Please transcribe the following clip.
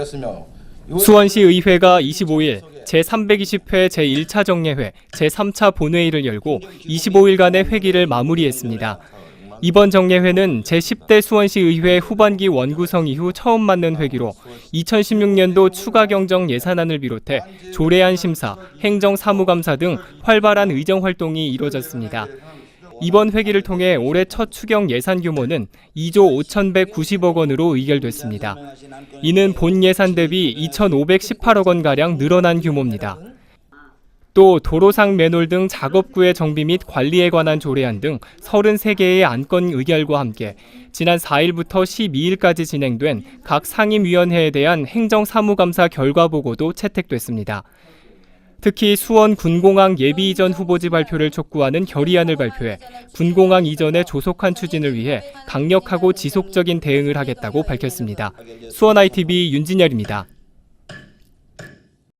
였으며 수원시 의회가 25일 제320회 제1차 정례회 제3차 본회의를 열고 25일간의 회기를 마무리했습니다. 이번 정례회는 제10대 수원시 의회 후반기 원구성 이후 처음 맞는 회기로 2016년도 추가 경정 예산안을 비롯해 조례안 심사, 행정 사무감사 등 활발한 의정 활동이 이뤄졌습니다. 이번 회기를 통해 올해 첫 추경 예산 규모는 2조 5,190억 원으로 의결됐습니다. 이는 본 예산 대비 2,518억 원가량 늘어난 규모입니다. 또 도로상 매놀 등 작업구의 정비 및 관리에 관한 조례안 등 33개의 안건 의결과 함께 지난 4일부터 12일까지 진행된 각 상임위원회에 대한 행정사무감사 결과 보고도 채택됐습니다. 특히 수원 군공항 예비 이전 후보지 발표를 촉구하는 결의안을 발표해 군공항 이전의 조속한 추진을 위해 강력하고 지속적인 대응을 하겠다고 밝혔습니다. 수원 ITV 윤진열입니다.